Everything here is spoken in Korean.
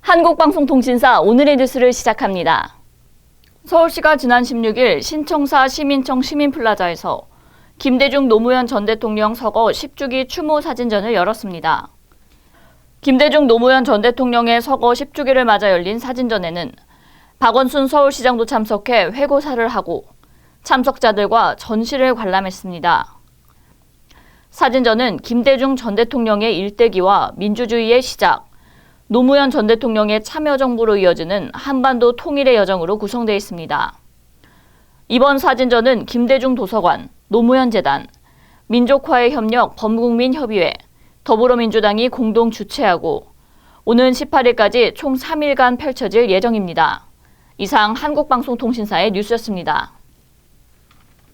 한국방송통신사 오늘의 뉴스를 시작합니다. 서울시가 지난 16일 신청사 시민청 시민플라자에서 김대중 노무현 전 대통령 서거 10주기 추모 사진전을 열었습니다. 김대중 노무현 전 대통령의 서거 10주기를 맞아 열린 사진전에는 박원순 서울시장도 참석해 회고사를 하고 참석자들과 전시를 관람했습니다. 사진전은 김대중 전 대통령의 일대기와 민주주의의 시작, 노무현 전 대통령의 참여정부로 이어지는 한반도 통일의 여정으로 구성되어 있습니다. 이번 사진전은 김대중 도서관, 노무현 재단, 민족화의 협력 범국민협의회, 더불어민주당이 공동 주최하고 오는 18일까지 총 3일간 펼쳐질 예정입니다. 이상 한국방송통신사의 뉴스였습니다.